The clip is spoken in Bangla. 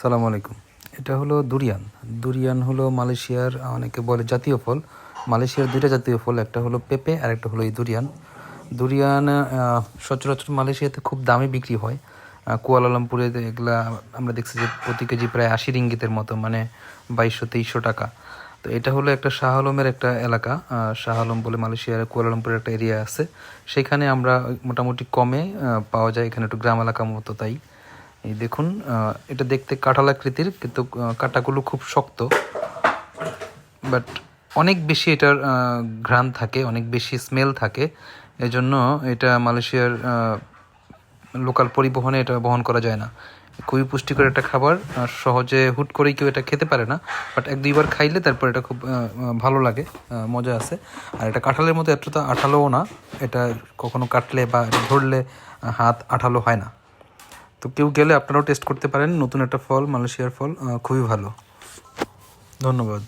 সালাম আলাইকুম। এটা হলো দুরিয়ান। দুরিয়ান হলো মালয়েশিয়ার, অনেকে বলে জাতীয় ফল। মালয়েশিয়ার দুইটা জাতীয় ফল, একটা হলো পেঁপে আর একটা হলো এই দুরিয়ান। দুরিয়ান সচরাচর মালয়েশিয়াতে খুব দামে বিক্রি হয়। কুয়ালালামপুরে এগুলা আমরা দেখছি যে প্রতি কেজি প্রায় আশি রিঙ্গিতের মতো মানে বাইশশো, তেইশশো টাকা। তো এটা হলো একটা শাহ আলমের একটা এলাকা। শাহ আলম বলে মালয়েশিয়ার কুয়ালালামপুরের একটা এরিয়া আছে। সেখানে আমরা মোটামুটি কমে পাওয়া যায় এখানে একটু গ্রাম এলাকার মতো তাই। এই দেখুন এটা দেখতে কাঁঠাল আকৃতির কিন্তু কাঁটাগুলো খুব শক্ত। বাট অনেক বেশি এটার ঘ্রাণ থাকে, অনেক বেশি স্মেল থাকে। এজন্য এটা মালয়েশিয়ার লোকাল পরিবহনে এটা বহন করা যায় না। খুবই পুষ্টিকর একটা খাবার সহজে হুট করেই কেউ এটা খেতে পারে না। বাট এক দুইবার খাইলে তারপর এটা খুব ভালো লাগে মজা আছে। আর এটা কাঁঠালের মতো এতটা আঠালোও না, এটা কখনো কাটলে বা ধরলে হাত আঠালো হয় না। তো কেউ গেলে আপনারাও টেস্ট করতে পারেন। নতুন একটা ফল, মালয়েশিয়ার ফল খুবই ভালো। ধন্যবাদ।